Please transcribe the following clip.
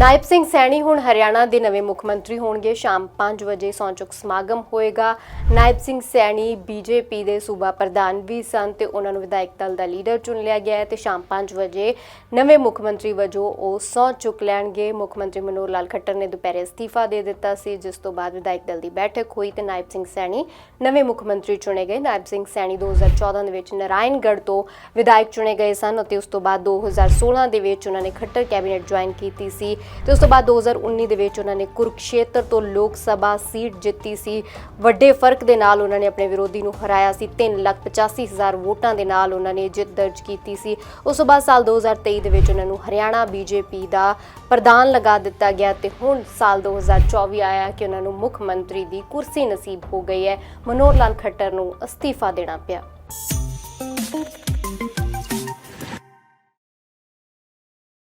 ਨਾਇਬ ਸਿੰਘ ਸੈਣੀ ਹੁਣ ਹਰਿਆਣਾ ਦੇ ਨਵੇਂ ਮੁੱਖ ਮੰਤਰੀ ਹੋਣਗੇ। ਸ਼ਾਮ 5 ਵਜੇ ਸੌਂਚੁਕ ਸਮਾਗਮ ਹੋਏਗਾ। ਨਾਇਬ ਸਿੰਘ ਸੈਣੀ ਬੀਜੇਪੀ ਦੇ ਸੂਬਾ ਪ੍ਰਧਾਨ ਵੀ ਸਨ ਤੇ ਉਹਨਾਂ ਨੂੰ ਵਿਧਾਇਕ ਦਲ ਦਾ ਲੀਡਰ ਚੁਣ ਲਿਆ ਗਿਆ ਹੈ ਤੇ ਸ਼ਾਮ 5 ਵਜੇ ਨਵੇਂ ਮੁੱਖ ਮੰਤਰੀ ਵਜੋਂ ਉਹ ਸਹੁੰ ਚੁੱਕ ਲੈਣਗੇ। ਮੁੱਖ ਮੰਤਰੀ ਮਨੋਹਰ ਲਾਲ ਖੱਟਰ ਨੇ ਦੁਪਹਿਰੇ ਅਸਤੀਫਾ ਦੇ ਦਿੱਤਾ ਸੀ, ਜਿਸ ਤੋਂ ਬਾਅਦ ਵਿਧਾਇਕ ਦਲ ਦੀ ਬੈਠਕ ਹੋਈ ਤੇ ਨਾਇਬ ਸਿੰਘ ਸੈਣੀ ਨਵੇਂ ਮੁੱਖ ਮੰਤਰੀ ਚੁਣੇ ਗਏ। ਨਾਇਬ ਸਿੰਘ ਸੈਣੀ 2014 ਦੇ ਵਿੱਚ ਨਾਰਾਇਣਗੜ੍ਹ ਤੋਂ ਵਿਧਾਇਕ ਚੁਣੇ ਗਏ ਸਨ ਅਤੇ ਉਸ ਤੋਂ ਬਾਅਦ 2016 ਦੇ ਵਿੱਚ ਉਹਨਾਂ ਨੇ ਖੱਟਰ ਕੈਬਨਿਟ ਜੁਆਇਨ ਕੀਤੀ ਸੀ। ਤੇ ਉਸ ਤੋਂ ਬਾਅਦ 2019 ਦੇ ਵਿੱਚ ਉਹਨਾਂ ਨੇ ਕੁਰਕਸ਼ੇਤਰ ਤੋਂ ਲੋਕ ਸਭਾ ਸੀਟ ਜਿੱਤੀ ਸੀ। ਵੱਡੇ ਫ਼ਰਕ ਦੇ ਨਾਲ ਉਹਨਾਂ ਨੇ ਆਪਣੇ ਵਿਰੋਧੀ ਨੂੰ ਹਰਾਇਆ ਸੀ। 385000 ਵੋਟਾਂ ਦੇ ਨਾਲ ਉਹਨਾਂ ਨੇ ਜਿੱਤ ਦਰਜ ਕੀਤੀ ਸੀ। ਉਸ ਤੋਂ ਬਾਅਦ ਸਾਲ 2023 ਦੇ ਵਿੱਚ ਉਹਨਾਂ ਨੂੰ ਹਰਿਆਣਾ ਬੀਜੇਪੀ ਦਾ ਪ੍ਰਧਾਨ ਲਗਾ ਦਿੱਤਾ ਗਿਆ ਤੇ ਹੁਣ ਸਾਲ 2024 ਆਇਆ ਕਿ ਉਹਨਾਂ ਨੂੰ ਮੁੱਖ ਮੰਤਰੀ ਦੀ ਕੁਰਸੀ ਨਸੀਬ ਹੋ ਗਈ ਹੈ। ਮਨੋਹਰ ਲਾਲ ਖੱਟਰ ਨੂੰ ਅਸਤੀਫਾ ਦੇਣਾ ਪਿਆ।